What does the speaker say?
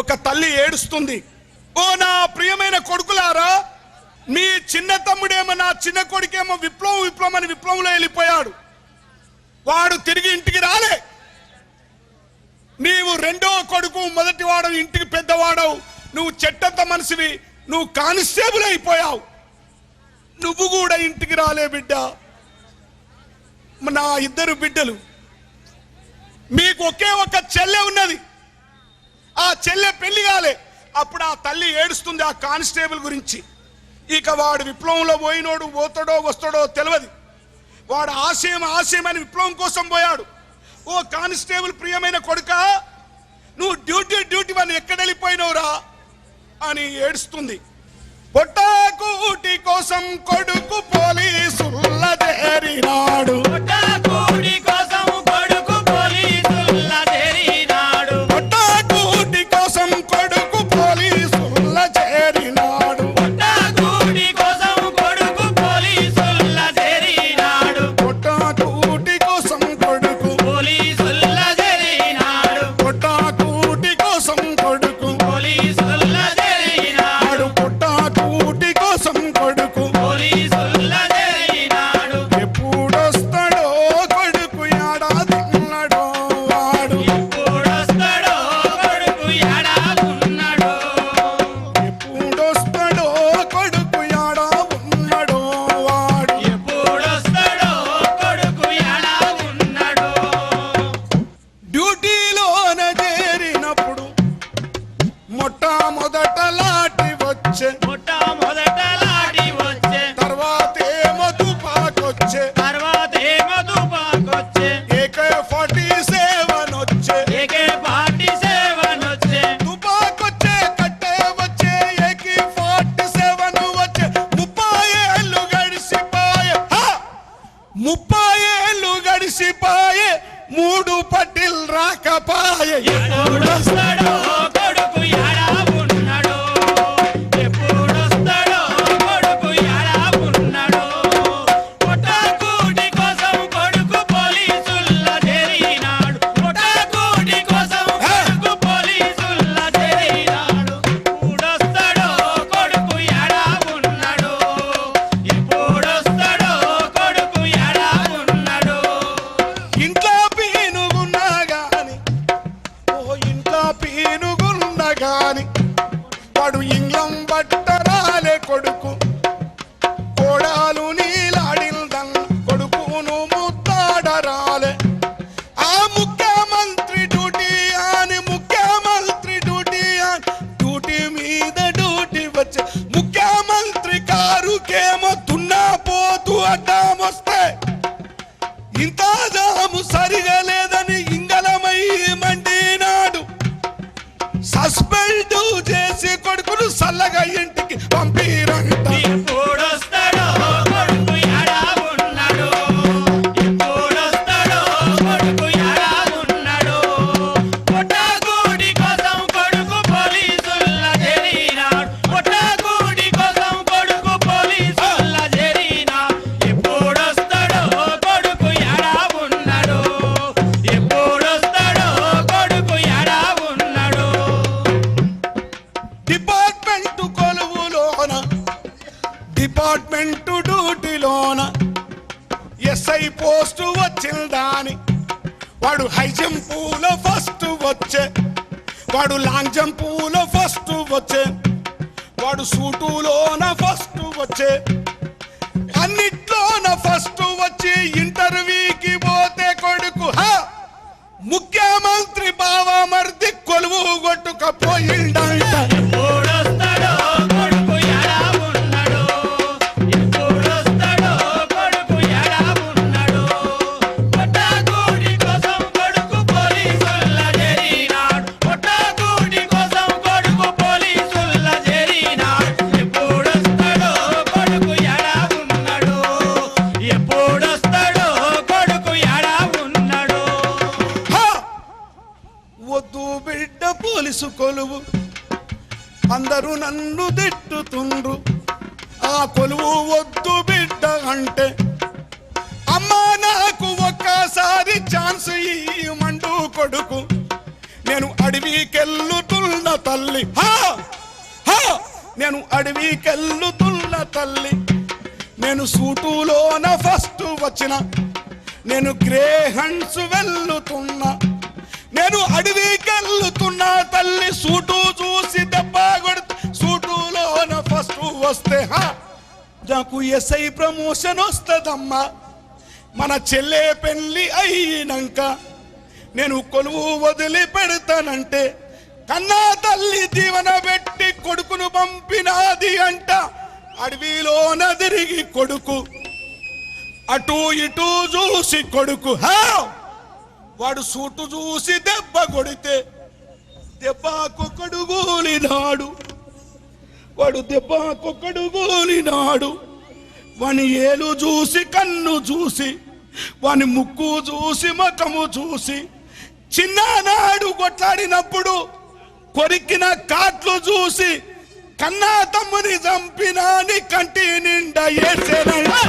ఒక తల్లి ఏడుస్తుంది. ఓ నా ప్రియమైన కొడుకులారా మీ చిన్న తమ్ముడేమో నా చిన్న కొడుకేమో విప్లవం విప్లవం అని విప్లవంలో వెళ్ళిపోయాడు. వాడు తిరిగి ఇంటికి రాలే. నీవు రెండో కొడుకు మొదటి వాడవు ఇంటికి పెద్దవాడవు. నువ్వు చెట్టంత మనిషివి నువ్వు కానిస్టేబుల్ అయిపోయావు. నువ్వు కూడా ఇంటికి రాలే బిడ్డ. నా ఇద్దరు బిడ్డలు. మీకు ఒకే ఒక చెల్లె ఉన్నది. ఆ చెల్లె పెళ్ళి కాలే. అప్పుడు ఆ తల్లి ఏడుస్తుంది ఆ కానిస్టేబుల్ గురించి. ఇక వాడు విప్లవంలో పోయినోడు పోతాడో వస్తాడో తెలియదు వాడు ఆశయం ఆశయం అని విప్లవం కోసం పోయాడు. ఓ కానిస్టేబుల్ ప్రియమైన కొడుక నువ్వు డ్యూటీ డ్యూటీ అని ఎక్కడ వెళ్ళిపోయినవురా అని ఏడుస్తుంది. పొట్టాకూటి కోసం కొడుకు పోలీసుల్ల చేరినా. ఎస్ఐ పోస్టు వచ్చిందాని వాడు హై జంపులో ఫస్ట్ వచ్చే. వాడు లాంగ్ జంపులో ఫస్ట్ వచ్చే. వాడు సూటులోన ఫస్ట్ వచ్చే. అన్నిట్లోన ఫస్ట్ వచ్చి ఇంటర్వ్యూకి పోతే కొడుకు హా! ముఖ్యమంత్రి బావమర్ది కొలువు కొట్టుకపోయిండా వద్దు బిడ్డ పోలీసు కొలువు. అందరూ నన్ను తిట్టుతుండ్రు. ఆ కొలువు వద్దు బిడ్డ అంటే అమ్మా నాకు ఒక్కసారి ఛాన్స్ ఇయ్యమంటూ కొడుకు. నేను అడవికెళ్ళుతున్న తల్లి. హా! హా! నేను అడవికెళ్ళుతున్న తల్లి. నేను సూటులోన ఫస్ట్ వచ్చిన. నేను గ్రే హండ్స్ వెళ్ళుతున్నా నేను అడవికెళ్ళుతున్నా తల్లి సూటు చూసి దెబ్బ కొడుతు సూటులోన ఫస్ట్ వస్తే హా నాకు ఎస్ఐ ప్రమోషన్ వస్తుందమ్మా. మన చెల్లె పెళ్ళి అయినాక నేను కొలువు వదిలి పెడతానంటే కన్నా తల్లి దీవెన పెట్టి కొడుకును పంపినాది అంట. అడవిలోన తిరిగి కొడుకు అటు ఇటు చూసి కొడుకు హా వాడు సూటు చూసి దెబ్బ కొడితే దెబ్బకు గోలినాడు. వాడు దెబ్బకు గోలినాడు. వాని ఏలు చూసి కన్ను చూసి వాని ముక్కు చూసి ముఖము చూసి చిన్ననాడు కొట్లాడినప్పుడు కొరికిన కాట్లు చూసి కన్నా తమ్ముని చంపినాని కంటి నిండా ఏసేనయ్యా